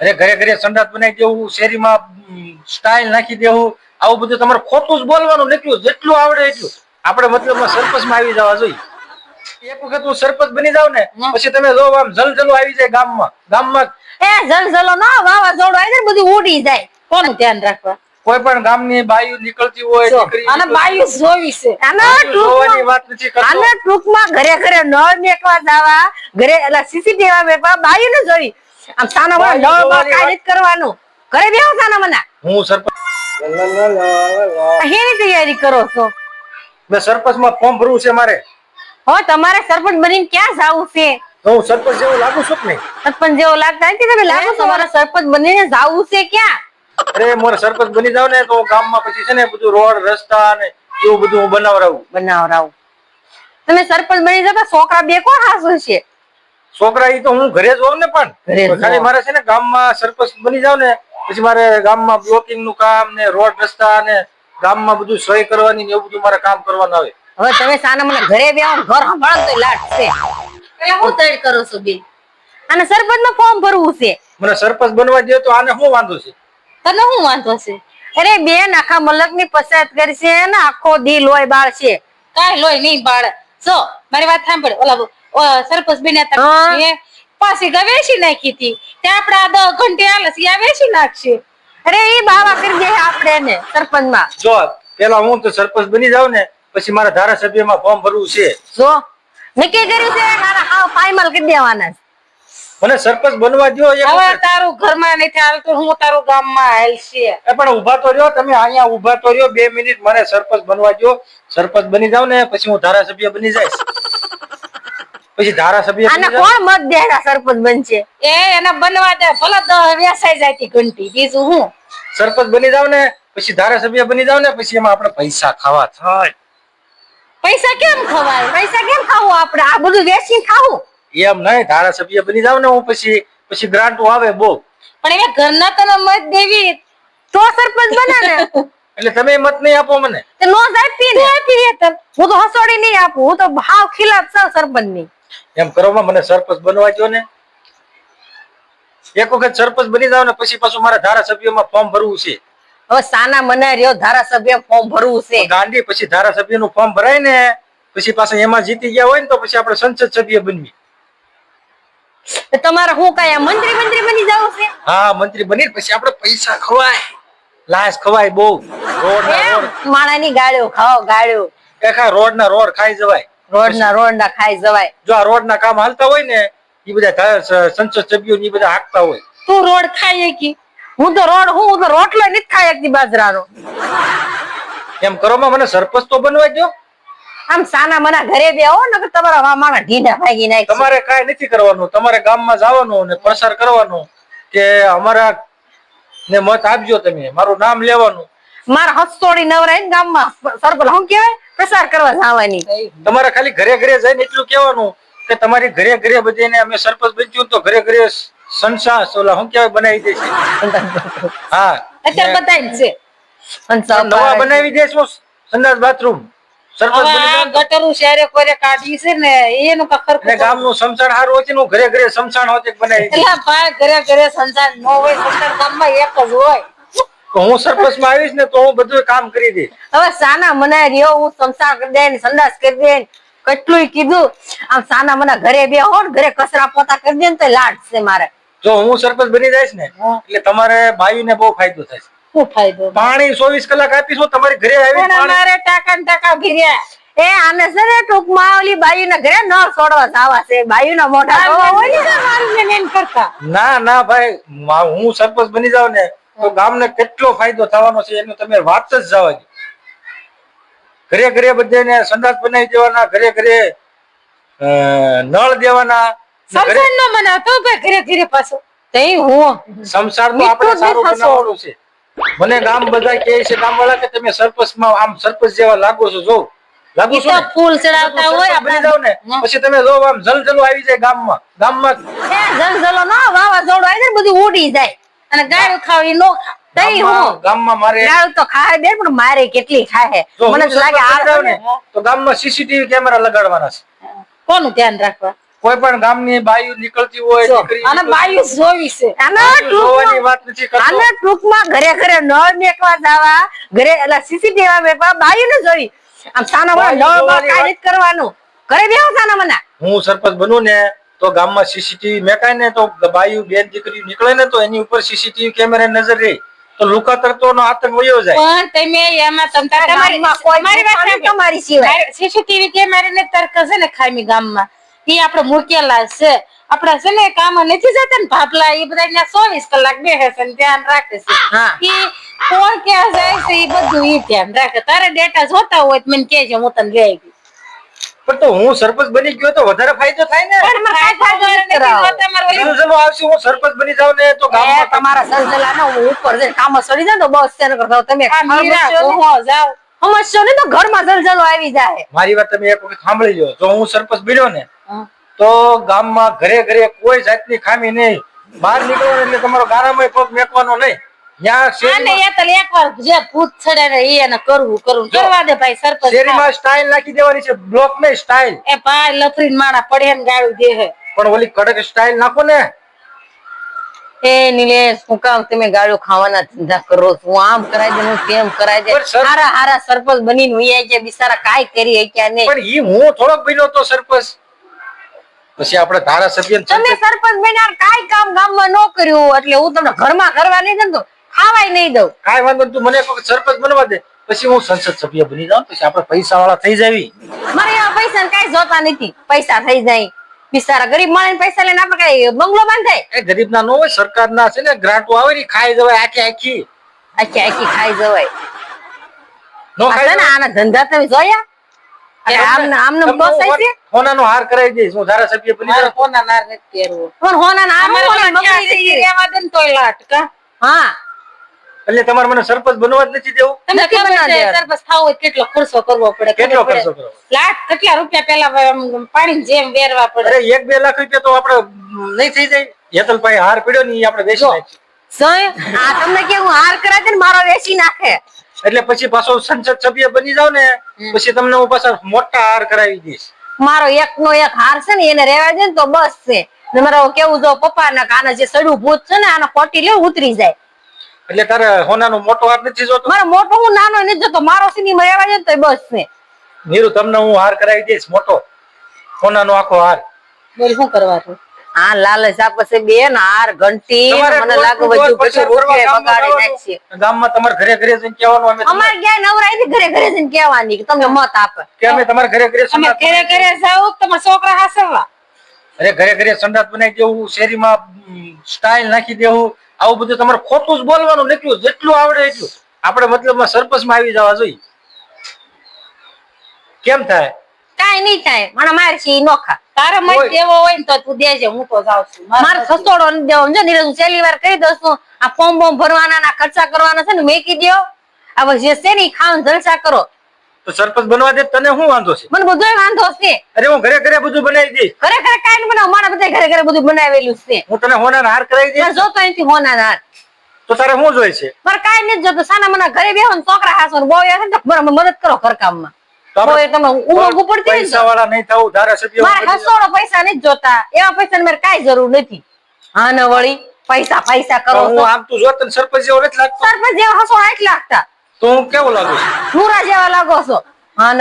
અરે ઘરે ઘરે સંડાસ બનાવી દેવું શેરીમાં સ્ટાઇલ નાખી દેવું આવું બધું તમારે ખોટું જ બોલવાનું નીકળ્યું જેટલું આવડે એટલું. આપણે મતલબ સરપંચમાં આવી જવા જોઈએ. એક વખત હું સરપંચ બની જાઉં ને પછી તમે જો આમ જલજલો આવી જાય ગામમાં. ગામમાં એ જલજલો ના વાવાઝોડું આવી જાય ને બધું ઉડી જાય. કોનું ધ્યાન રાખવા? કોઈ પણ ગામની બાયુ નીકળતી હોય દીકરી અને બાયુ જોવી છે. અને જોવાની ટૂંકમાં વાત નથી કરતો. અને ટૂંકમાં ઘરે ઘરે નળ નીકળવા જવા ઘરે એટલે સીસીટીવી બાયુ ને જોઈ. આમ સાના મને માં જોવાની કાંઈ નથી કરવાનું. ઘરે બેહો સાના મને. હું સરપંચ. હેની તૈયારી કરો છો? મેં સરપંચમાં ફોર્મ ભરવું છે મારે. હો તમારે સરપંચ બનીને ક્યાં જાવું છે? હું સરપંચ જેવો લાગુ છું કે નહીં? સરપંચ જેવો લાગતા નથી તમે? લાગો તમારે સરપંચ બનીને જાવું છે ક્યાં? અરે મારે સરપંચ બની જાવ ને તો ગામમાં પછી છે ને બધું રોડ રસ્તા ને એવું બધું હું બનાવરાવું. બનાવરાવું. તમે સરપંચ બની જતા છોકરા બે કોણ હાસુ છે? છોકરા ઈ તો હું ઘરે જ હોઉં ને પણ. ખાલી મારે છે ને ગામમાં સરપંચ બની જાવ ને પછી મારે ગામમાં બ્લોકિંગનું કામ ને રોડ રસ્તા ને ગામમાં બધું સહી કરવાની ને એવું બધું મારે કામ કરવાનું આવે. હવે તમે સાના મને ઘરે બે ઘર સંભાળો તો લાટ છે. હું તૈડ કરો છો બેન? અને સરપંચનું ફોર્મ ભરવું છે. મને સરપંચ બનવા દે તો આને શું વાંધો છે? તને શું વાંધો છે? અરે બેન આખા મલકની પસાર કરશે ને આખો દી લોહી બાળ છે. કાઈ લોહી નહીં બાળ. જો મારી વાત સાંભળ ઓલા સરપંચ બન્યા એ પાછી વેચી નાખી હતી. તે આપણે આ દસ ઘંટે હાલે છે આ વેચી નાખશે. અરે એ બાવા કરી દે આપણે ને સરપંચમાં જો પેલા હું તો સરપંચ બની જાવ ને પછી મારા ધારાસભ્યમાં ફોર્મ ભરવું છે. જો નક્કી કર્યું છે મારા હાવ ફાઇનલ કરી દેવાના છે. મને સરપંચ બનવા દો હવે. તારું ઘરમાં નથી હાલતું હું તારું ગામમાં હાલશે છે. પણ ઊભા તો રહ્યો તમે અહીંયા ઊભા તો રહ્યો બે મિનિટ મને સરપંચ બનવા દો સરપંચ બની જાવ ને પછી હું ધારાસભ્ય બની જઈશ. પછી ધારાસભ્ય અને કોણ મત દેના સરપંચ બનશે? એ એને બનવા દે ભલે તો વ્યસાઈ જાય તી ઘંટી બીજું હું? સરપંચ બની જાવ ને પછી ધારાસભ્ય બની જાવ ને પછી એમાં આપણે પૈસા ખાવા થાય. પૈસા કેમ ખવાય? પૈસા કેમ ખાવું આપણે? આ બધું વેચી ખાવું? એમ નહીં ધારાસભ્ય બની જાવ ને હું પછી પછી ગ્રાન્ટો આવે બહુ. પણ એ ઘરના તને મત દેવી તો સરપંચ બને ને એટલે તમે મત નહીં આપો મને. તે નો પી ને. આપી. હું તો હસોડી નહીં આપું હું તો ભાવ ખિલાફ છું સરપંચની એમ કરવામાં મને સરપંચ બનવા દો ને. એક વખત સરપંચ બની જાવ ને પછી પાછું મારા ધારાસભ્યમાં ફોર્મ ભરવું છે. હવે સાના મને રહ્યો ધારાસભ્ય ફોર્મ ભરવું છે. ગાંધી પછી ધારાસભ્યનું ફોર્મ ભરાય ને પછી પાછા એમાં જીતી ગયા હોય ને તો પછી આપણે સંસદ સભ્ય બનવી. તમારે હું કયા મંત્રી મંત્રી બની જાવ છે? હા મંત્રી બની પછી આપણે પૈસા ખવાય. લાશ ખવાય બહુ. રોડ ના રોડ. માણાની ગાળ્યો ખાઓ ગાળ્યો. એકા રોડ ના રોડ ખાઈ જવાય. રોડ ના રોડ ના ખાઈ જવાય. જો આ રોડ ના કામ હાલતા હોય ને એ બધા સંસદ સભ્યો એ બધા હાકતા હોય. તું રોડ ખાઈ કી હું તો રોડ હું તો રોટલો નથી ખાઈ શકતી બાજરાનો. એમ કરવામાં મને સરપંચ તો બનવા દો આમ સાના મના ઘરે બે આવો ને તમારા વા માણા ભાગી નાખી તમારે કાઈ નથી કરવાનું. તમારે ગામમાં જવાનું ને પ્રસાર કરવાનો કે અમારા ને મત આપજો તમે. મારું નામ લેવાનું. મારા હસતોડી નવરાય ને ગામમાં. સરપંચ શું કેવાય પ્રસાર કરવા જવાની. તમારે ખાલી ઘરે ઘરે જઈને એટલું કહેવાનું કે તમારી ઘરે ઘરે બધીને અમે સરપંચ બન્યું તો ઘરે ઘરે સંસા સોલા શું કહેવાય બનાવી દેશે. હા. અત્યારે બતાવી છે. નવા બનાવી દેશું. સંદાસ બાથરૂમ. ગટરું શહેરે કોરે કાઢી છે ને એનું કા ને ખરખું ગામનું સમસાણ હારું હોય છે ઘરે ઘરે સમસાણ હોય બનાવી. ભાઈ ઘરે ઘરે સંસાર ન હોય સંસાર ગામમાં એક જ હોય. હું સરપંચમાં આવીશ ને તો હું બધું કામ કરી દઈશ. હવે સાના મને રહ્યો હું સંસાર કરી દે ને સંડાસ કરી દે કેટલું કીધું. આમ સાના મને ઘરે બે હો ઘરે કચરા પોતા કરી દે ને તો લાડ છે મારે. જો હું સરપંચ બની જઈશ ને એટલે તમારે બાયુને બહુ ફાયદો થશે શું ફાયદો? પાણી ચોવીસ કલાક આપીશ હું તમારી ઘરે આવી મારે ટાકા ને ટાકા ભીર્યા. એ આને છે ને ટૂંકમાં ઓલી બાયુ ને ઘરે ન છોડવા જાવા છે બાયુ ના મોઢા હોય ને. મારું ને એમ કરતા? ના ના ભાઈ હું સરપંચ બની જાઉં ને તો ગામને કેટલો ફાયદો થવાનો છે એનું તમે વાત જ જવા દો. ઘરે ઘરે બધાને સંદાસ બનાવી દેવાના ઘરે ઘરે નળ દેવાના સંસાર ન મનાવતો ઘરે ઘરે પાછો. તઈ હું સંસાર તો આપણે સારું બનાવવાનું છે. મને ગામ બધા કહે છે ગામ વાળા કે તમે સરપંચમાં આમ સરપંચ જેવા લાગો છો જો. લાગુ છો ને? ફૂલ ચડાવતા હોય બની જાવ ને પછી તમે જો આમ જલજલો આવી જાય ગામમાં. ગામમાં જલજલો ના વાવાઝોડું આવી જાય બધું ઉડી જાય. અને ગાળું ખાવ નો. તઈ હું ગામમાં મારે ગાળ તો ખાય બેન પણ મારે કેટલી ખાય? મને લાગે આ ને તો ગામમાં સીસીટીવી કેમેરા લગાડવાના છે. કોનું ધ્યાન રાખવા? કોઈ પણ ગામની બાયુ નીકળતી હોય દીકરી અને બાયુ જોવી છે. અને જોવાની વાત નથી કરતો. અને ટૂંકમાં ઘરે ઘરે નળ મેકવા જવા ઘરે એટલે સીસીટીવી મેકવા બાયુ ને જોવી. આમ સાના મને નળ કાંઈ કરવાનું. ઘરે બેહો સાના મને હું સરપંચ બનું ને તો ગામમાં સીસીટીવી મેકાય ને તો બાયુ બેન દીકરી નીકળે ને તો એની ઉપર સીસીટીવી કેમેરા નજર રહી. તો લુકા તરતો નો આતંક વયો જાય. પણ તમે એમાં તમ તમારી કોઈ મારી વાત તમારી સિવાય. સીસીટીવી કેમેરા ને તર્ક છે ને ખામી ગામમાં. ઈ આપણે મૂકેલા છે. આપડા છે ને કામ નથી જતા ને ભાપલા એ બધા ત્યાં ચોવીસ કલાક બેસે છે ને ધ્યાન રાખે છે. હા. કોણ ક્યાં જાય છે ઈ બધું એ ધ્યાન રાખે. તારે ડેટા જોતા હોય તો મને કહેજે હું તને લઈ આવી પણ તો હું સરપંચ બની ગયો તો વધારે ફાયદો થાય ને પણ મારે ફાયદો નથી કરાવો. તમારો જલસલો આવશે હું સરપંચ બની જાવ ને તો ગામમાં તમારા સલસલા ના હું ઉપર જઈને કામ સડી જાય ને તો બસ તેને કરતા તમે. ગોહો જાવ સમજશો ને તો ઘરમાં જલજલો આવી જાય મારી વાત તમે એક વખત સાંભળી લો જો હું સરપંચ બન્યો ને હં. તો ગામમાં ઘરે ઘરે કોઈ જાતની ખામી નહીં બહાર નીકળવાનું એટલે તમારો ગારામાં પગ મેકવાનો નહીં છે પણ ઓલી કડક સ્ટાઇલ નાખો ને. એ નિલેશ હું કામ તમે ગાળો ખાવાના ધંધા કરો છો. આમ કરાઈ દે હું તેમ કરાઈ દે. હારા હારા સરપંચ બનીને હુઈ આઈ બિચારા કાંઈ કરી શક્યા નહીં. પણ ઈ હું થોડોક બન્યો તો સરપંચ. પછી આપણે ધારાસભ્ય તમે સરપંચ બન્યા કાઈ કામ ગામમાં ન કર્યું. એટલે હું તમને ઘરમાં કરવા નહીં જતો ખાવાય નહીં દઉં. કાંઈ વાંધો નહીં, તું મને એક સરપંચ બનવા દે. પછી હું સંસદ સભ્ય બની જાઉં પછી આપણે પૈસા વાળા થઈ જાવી. મારે એવા પૈસા કાંઈ જોતા નથી. પૈસા થઈ જાય. બિચારા ગરીબ માણસ પૈસા લઈને આપણે કઈ બંગલો બાંધાય? એ ગરીબ ના નો હોય સરકારના છે ને ગ્રાન્ટો આવે ને ઈ ખાઈ જવાય આખી આખી. આખી આખી ખાઈ જવાય. નો આ ખાઈ છે ને જવાય. આના ધંધા તમે જોયા? આમને આમને તમને પોસાય છે? સોનાનો હાર કરાવી દઈશ હું ધારાસભ્ય બની મારે જાઉં કોના નાર નથી પહેરવો. પણ હોના ના આમ અમારે હોના ઓલા બગડી ક્યાં રહેવા દે ને તોય લાટ કા હા. એટલે તમારે મને સરપંચ બનવા જ નથી દેવું? તમને નથી ખબર બનાવી છે સરપંચ થાવ હોય કેટલો ખર્ચો કરવો પડે કેટલો ખર્ચો કરવો? લાખ કેટલા રૂપિયા પેલા પાણી જેમ વેરવા પડે. અરે એક બે લાખ રૂપિયા તો આપણે નહીં થઈ જાય. હેતલભાઈ હાર પીડ્યો ને આપણે વેચી નાખીએ. સોય આ તમને કે હું હાર કરાય છે ને મારો વેચી નાખે. એટલે પછી પાછો સંસદ સભ્ય બની જાવ ને પછી તમને હું પાછા મોટા હાર કરાવી દઈશ. મારો એક નો એક હાર છે ને એને રેવા દે ને તો બસ છે. ને મારો કેવું જો પપ્પા ના આના જે સડું ભૂત છે ને આના કોટી લે ઉતરી જાય. એટલે તારે હોનાનો મોટો હાર નથી જોતો? મારો મોટો હું નાનો નથી જોતો. મારો સિનેમા દે તો બસ ને નીરુ તમને હું હાર કરાવી દઈશ મોટો. હોનાનો આખો હાર. બોલ શું કરવાનું આ લાલચ આપશે બે ને હાર ઘંટી મને લાગે બધું બધું કરવા બગાડી નાખશે ગામમાં તમાર ઘરે ઘરે જઈને કહેવાનું અમે અમાર ગયા ક્યાંય નવરાય નથી ઘરે ઘરે જઈને કહેવાની કે તમે મત આપે. કે અમે તમાર ઘરે ઘરે અમે ઘરે ઘરે જાવ તમાર છોકરા હાસવવા. અરે ઘરે ઘરે સંડાસ બનાવી દેવું શેરીમાં સ્ટાઇલ નાખી દેવું આવું બધું તમારે ખોટું જ બોલવાનું નીકળ્યું જેટલું આવડે એટલું. આપણે મતલબમાં સરપંચમાં આવી જવા જોઈએ. કેમ થાય? કાઈ નહીં થાય મને મારે છે ઈ નોખા તારે મત. દેવો હોય ને તો તું દેજે હું તો જાઉં છું. મારે સસોડો નથી દેવો સમજો નીરજ હું છેલ્લી વાર કહી દઉં છું આ ફોર્મ બોમ ભરવાના ના ખર્ચા કરવાના છે ને મેકી દ્યો હવે જે છે ને ખાવાનું જલસા કરો. તો સરપંચ બનવા દે તને શું વાંધો છે? મને બધું વાંધો છે. અરે હું ઘરે ઘરે બધું બનાવી દઈશ. ઘરે ઘરે કાંઈ બનાવો મારા બધા ઘરે ઘરે બધું બનાવેલું છે. હું તને હોના હાર કરાવી દઈશ? જો તો અહીંથી હોના હાર. તો તારે શું જોઈએ છે? મારે કાંઈ નથી જોતું. સાના મને ઘરે બેહો ને છોકરા હાસો બહુ એ ને મને મદદ કરો તમે ઉમંગ ઉપડતી ને તો. પૈસા વાળા નહીં થવું ધારાસભ્ય મારે હસોડો પૈસા નથી જોતા. એવા પૈસા મારે કાંઈ જરૂર નથી. હા ને વળી પૈસા પૈસા કરો હું. આમ તું સરપંચ જેવો નથી લાગતો. સરપંચ જેવા હસોડા એટલા લાગતા. તો હું કેવો લાગુ છું? નુરા જેવા લાગો છો? હા